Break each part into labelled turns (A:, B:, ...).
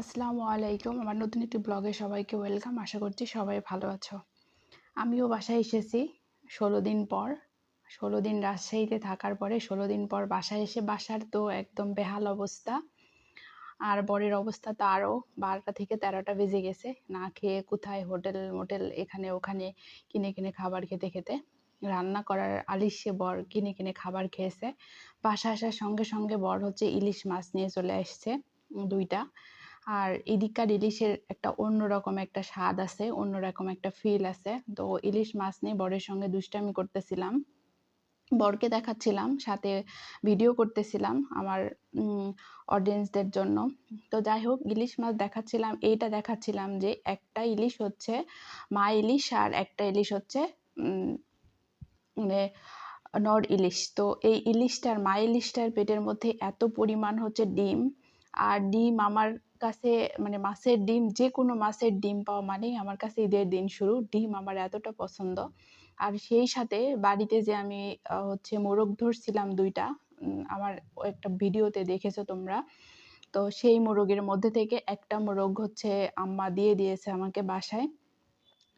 A: আসসালামু আলাইকুম। আমার নতুন একটি ব্লগে সবাইকে ওয়েলকাম। আশা করছি সবাই ভালো আছো। আমিও বাসায় এসেছি ষোলো দিন পর। ষোলো দিন রাজশাহীতে থাকার পরে ষোলো দিন পর বাসায় এসে বাসার তো একদম বেহাল অবস্থা। আর বরের অবস্থা তো আরও বারোটা থেকে তেরোটা বেজে গেছে। না খেয়ে কোথায় হোটেল মোটেল এখানে ওখানে কিনে কিনে খাবার খেতে খেতে। রান্না করার আলিশে বর কিনে কিনে খাবার খেয়েছে। বাসা আসার সঙ্গে সঙ্গে বর হচ্ছে ইলিশ মাছ নিয়ে চলে এসছে দুইটা। আর এদিককার ইলিশের একটা অন্যরকম একটা স্বাদ আছে, অন্যরকম একটা ফিল আছে। তো ইলিশ মাছ নিয়ে বরের সঙ্গে দুষ্টামি করতেছিলাম। বরকে দেখাচ্ছিলাম, সাথে ভিডিও করতেছিলাম আমার অডিয়েন্সদের জন্য। তো যাই হোক, ইলিশ মাছ দেখাচ্ছিলাম, এইটা দেখাচ্ছিলাম যে একটা ইলিশ হচ্ছে মা ইলিশ আর একটা ইলিশ হচ্ছে মানে নর ইলিশ। তো এই ইলিশটার মা ইলিশটার পেটের মধ্যে এত পরিমাণ হচ্ছে ডিম, আর ডিম আমার কাছে মানে মাছের ডিম যে কোনো মাছের ডিম পাওয়া মানেই আমার কাছে ঈদের দিন শুরু। ডিম আমার এতটা পছন্দ। আর সেই সাথে বাড়িতে যে আমি হচ্ছে মোরগ ধরছিলাম দুইটা আমার একটা ভিডিওতে দেখেছ তোমরা? তো সেই মোরগের মধ্যে থেকে একটা মোরগ হচ্ছে আম্মা দিয়ে দিয়েছে আমাকে বাসায়,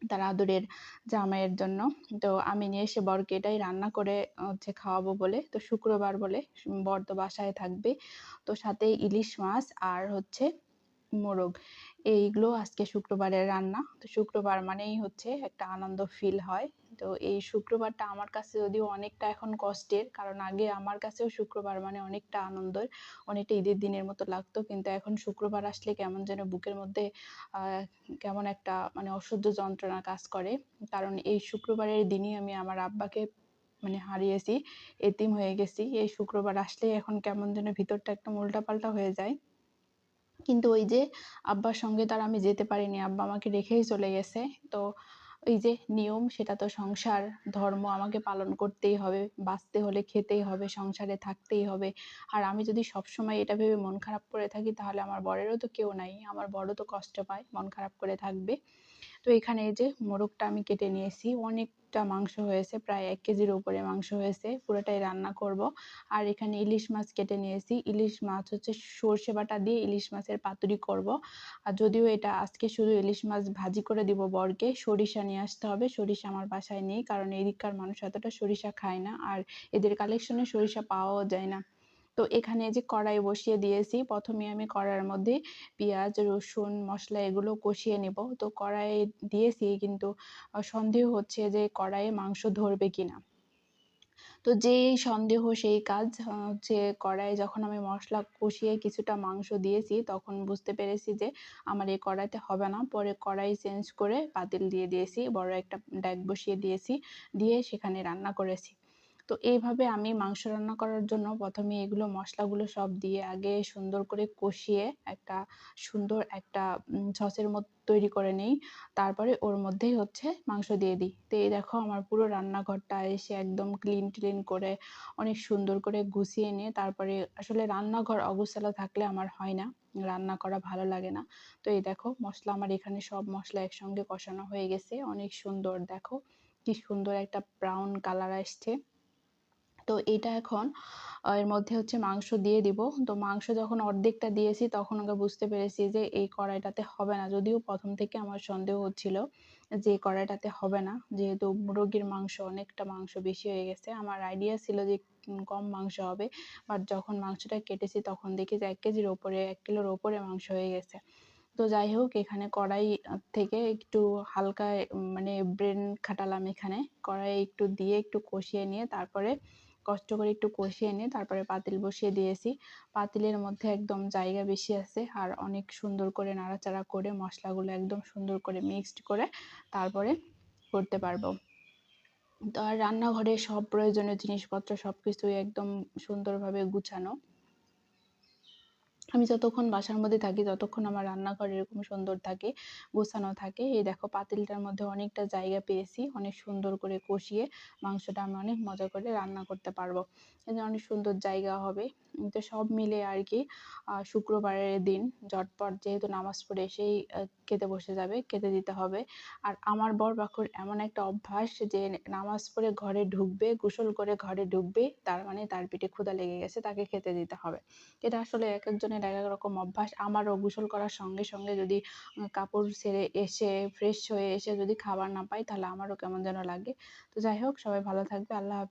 A: তার আদরের জামাইয়ের জন্য। তো আমি নিয়ে এসে বরকে এটাই রান্না করে, হচ্ছে খাওয়াবো বলে, তো শুক্রবার বলে বর তো বাসায় থাকবে। তো সাথে ইলিশ মাছ আর হচ্ছে মোরগ। এইগুলো আজকে শুক্রবারের রান্না। তো শুক্রবার মানেই হচ্ছে একটা আনন্দ ফিল হয়। তো এই শুক্রবারটা আমার কাছে যদিও অনেকটা এখন কষ্টের, কারণ আগে আমার কাছেও শুক্রবার মানে অনেকটা আনন্দের, অনেকটা ঈদের দিনের মতো লাগতো। কিন্তু এখন শুক্রবার আসলে কেমন যেন বুকের মধ্যে কেমন একটা মানে অসহ্য যন্ত্রণা কাজ করে। কারণ এই শুক্রবারের দিনই আমি আমার আব্বাকে মানে হারিয়েছি, এতিম হয়ে গেছি। এই শুক্রবার আসলে এখন কেমন যেন ভিতরটা একদম উল্টাপাল্টা হয়ে যায়। কিন্তু ওই যে আব্বার সঙ্গে তার আমি যেতে পারিনি, আব্বা আমাকে রেখেই চলে গেছে। তো ওই যে নিয়ম, সেটা তো সংসার, ধর্ম আমাকে পালন করতেই হবে, বাঁচতে হলে খেতেই হবে, সংসারে থাকতেই হবে। আর আমি যদি সবসময় এটা ভেবে মন খারাপ করে থাকি, তাহলে আমার বরেরও তো কেউ নাই, আমার বড় তো কষ্ট পায় মন খারাপ করে থাকবে। তো এখানে এই যে মোরগটা আমি কেটে নিয়েছি অনেকটা মাংস হয়েছে, প্রায় এক কেজির উপরে মাংস হয়েছে, পুরোটাই রান্না করব। আর এখানে ইলিশ মাছ কেটে নিয়েছি। ইলিশ মাছ হচ্ছে সর্ষে বাটা দিয়ে ইলিশ মাছের পাতুরি করব। আর যদিও এটা আজকে শুধু ইলিশ মাছ ভাজি করে দিব বরকে, সরিষা নিয়ে আসতে হবে। সরিষা আমার বাসায় নেই, কারণ এদিককার মানুষ এতটা সরিষা খায় না, আর এদের কালেকশনে সরিষা পাওয়াও যায় না। তো এখানে যে কড়াই বসিয়ে দিয়েছি, প্রথমে আমি কড়াইয়ের মধ্যে পেঁয়াজ, রসুন, মশলা এগুলো কষিয়ে নেব। তো কড়াই দিয়েছি কিন্তু সন্দেহ হচ্ছে যে কড়াইয়ে মাংস ধরবে কিনা। তো যেই সন্দেহ সেই কাজ হচ্ছে কড়াই যখন আমি মশলা কষিয়ে কিছুটা মাংস দিয়েছি, তখন বুঝতে পেরেছি যে আমার এই কড়াইতে হবে না। পরে কড়াই চেঞ্জ করে পাতিল দিয়ে দিয়েছি, বড় একটা ড্যাগ বসিয়ে দিয়েছি, দিয়ে সেখানে রান্না করেছি। তো এইভাবে আমি মাংস রান্না করার জন্য প্রথমে এগুলো মশলাগুলো সব দিয়ে আগে সুন্দর করে কষিয়ে একটা সুন্দর একটা সসের মতো তৈরি করে নিই। তারপরে ওর মধ্যেই হচ্ছে মাংস দিয়ে দিই। তো এই দেখো আমার পুরো রান্নাঘরটা এসে একদম ক্লিন ক্লিন করে অনেক সুন্দর করে গুছিয়ে নিয়ে তারপরে আসলে রান্নাঘর অগোছালো থাকলে আমার হয় না, রান্না করা ভালো লাগে না। তো এই দেখো মশলা আমার এখানে সব মশলা একসঙ্গে কষানো হয়ে গেছে, অনেক সুন্দর। দেখো কি সুন্দর একটা ব্রাউন কালার আসছে। তো এটা এখন এর মধ্যে হচ্ছে মাংস দিয়ে দিব। তো মাংস যখন অর্ধেকটা দিয়েছি, তখন ওকে বুঝতে পেরেছি যে এই কড়াইটাতে হবে না। যদিও প্রথম থেকে আমার সন্দেহ হচ্ছিল যে কড়াইটাতে হবে না। যেহেতু মুরগির মাংস, অনেকটা মাংস বেশি হয়ে গেছে। আমার আইডিয়া ছিল যে কম মাংস হবে। বাট যখন মাংসটা কেটেছি, তখন দেখি যে এক কেজির ওপরে, এক কিলোর ওপরে মাংস হয়ে গেছে। তো যাই হোক, এখানে কড়াই থেকে একটু হালকা মানে ব্রেন খাটালাম এখানে। কড়াই একটু দিয়ে একটু কষিয়ে নিয়ে, তারপরে কষ্ট করে একটু কষিয়ে এনে তারপরে পাতিল বসিয়ে দিয়েছি। পাতিলের মধ্যে একদম জায়গা বেশি আছে আর অনেক সুন্দর করে নাড়াচাড়া করে মশলাগুলো একদম সুন্দর করে মিক্সড করে তারপরে করতে পারব। তো আর রান্নাঘরে সব প্রয়োজনীয় জিনিসপত্র সব কিছুই একদম সুন্দরভাবে গুছানো। আমি যতক্ষণ বাসার মধ্যে থাকি, ততক্ষণ আমার রান্নাঘর এরকম সুন্দর থাকে, গোছানো থাকে। এই দেখো, পাতিলটার মধ্যে অনেকটা জায়গা পেয়েছি, অনেক সুন্দর করে কষিয়ে মাংসটা আমি অনেক মজা করে রান্না করতে পারব। অনেক সুন্দর জায়গা হবে। তো সব মিলে আর কি শুক্রবারের দিন ঝটপট যেহেতু নামাজ পড়ে এসেই খেতে বসে যাবে, খেতে দিতে হবে। আর আমার বর বাকুর এমন একটা অভ্যাস যে নামাজ পড়ে ঘরে ঢুকবে, গোসল করে ঘরে ঢুকবে, তার মানে তার পেটে ক্ষুধা লেগে গেছে, তাকে খেতে দিতে হবে। এটা আসলে এক একজনের এক এক রকম অভ্যাস আমারও গোসল করার সঙ্গে সঙ্গে যদি কাপড় সেরে এসে ফ্রেশ হয়ে এসে যদি খাবার না পাই তাহলে আমারও কেমন যেন লাগে। তো যাই হোক, সবাই ভালো থাকবে, আল্লাহ হাফেজ।